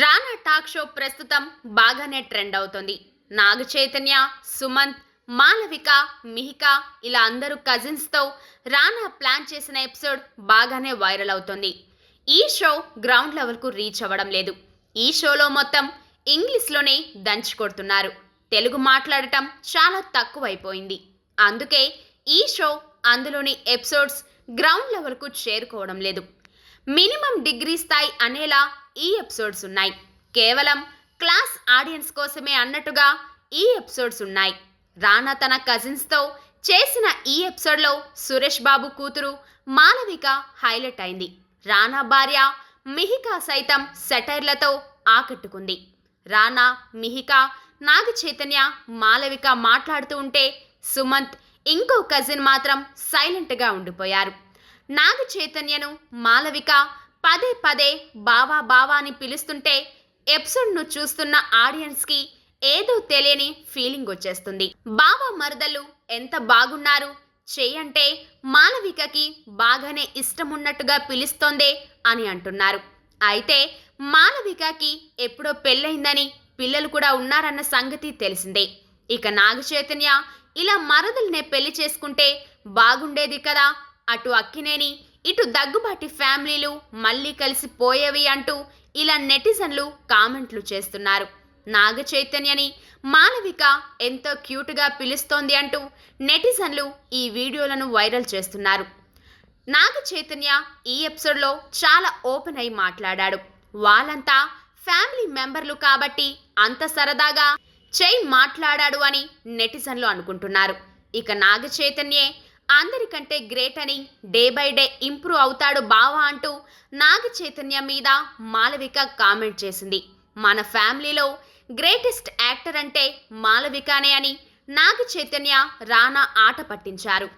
రానా talk show ప్రస్తుతం బాగానే trend అవుతుంది. నాగ చైతన్య సుమంత్ మాలవిక మిహిక ఇలా అందరూ కజిన్స్తో రానా ప్లాన్ చేసిన ఎపిసోడ్ బాగానే వైరల్ అవుతుంది. ఈ షో గ్రౌండ్ లెవెల్కు రీచ్ అవ్వడం లేదు. ఈ షోలో మొత్తం ఇంగ్లీష్లోనే దంచి కొడుతున్నారు. తెలుగు మాట్లాడటం చాలా తక్కువైపోయింది. అందుకే ఈ షో అందులోని ఎపిసోడ్స్ గ్రౌండ్ లెవెల్కు చేరుకోవడం లేదు. మినిమం డిగ్రీ స్థాయి అనేలా ఈ ఎపిసోడ్స్ ఉన్నాయి. కేవలం క్లాస్ ఆడియన్స్ కోసమే అన్నట్టుగా ఈ ఎపిసోడ్స్ ఉన్నాయి. రానా తన కజిన్స్తో చేసిన ఈ ఎపిసోడ్లో సురేష్ బాబు కూతురు మాలవిక హైలైట్ అయింది. రానా భార్య మిహికా సైతం సెటైర్లతో ఆకట్టుకుంది. రానా మిహిక నాగ చైతన్య మాలవిక మాట్లాడుతూ ఉంటే సుమంత్ ఇంకో కజిన్ మాత్రం సైలెంట్గా ఉండిపోయారు. నాగ చైతన్యను మాలవిక పదే పదే బావా బావా అని పిలుస్తుంటే ఎపిసోడ్ను చూస్తున్న ఆడియన్స్కి ఏదో తెలియని ఫీలింగ్ వచ్చేస్తుంది. బావా మరదలు ఎంత బాగున్నారు? చేయంటే మాలవికకి బాగానే ఇష్టం ఉన్నట్టుగా పిలుస్తోందే అని అంటున్నారు. అయితే మాలవికకి ఎప్పుడో పెళ్ళయిందని పిల్లలు కూడా ఉన్నారన్న సంగతి తెలిసిందే. ఇక నాగచైతన్య ఇలా మరదల్నే పెళ్ళి చేసుకుంటే బాగుండేది కదా? అటు అక్కినేని ఇటు దగ్గుబాటి ఫ్యామిలీలు మళ్ళీ కలిసి పోయేవి అంటూ ఇలా నెటిజన్లు కామెంట్లు చేస్తున్నారు. నాగ చైతన్యని మాలవిక ఎంతో క్యూట్గా పిలుస్తోంది అంటూ నెటిజన్లు ఈ వీడియోలను వైరల్ చేస్తున్నారు. నాగ చైతన్య ఈ ఎపిసోడ్లో చాలా ఓపెన్ అయి మాట్లాడాడు. వాళ్ళంతా ఫ్యామిలీ మెంబర్లు కాబట్టి అంత సరదాగా చైన్ మాట్లాడాడు అని నెటిజన్లు అనుకుంటున్నారు. ఇక నాగ చైతన్యే అందరికంటే గ్రేట్ అని డే బై డే ఇంప్రూవ్ అవుతాడు బావా అంటూ నాగ చైతన్య మీద మాలవిక కామెంట్ చేసింది. మన ఫ్యామిలీలో గ్రేటెస్ట్ యాక్టర్ అంటే మాలవికానే అని నాగ చైతన్య రానా ఆట పట్టించారు.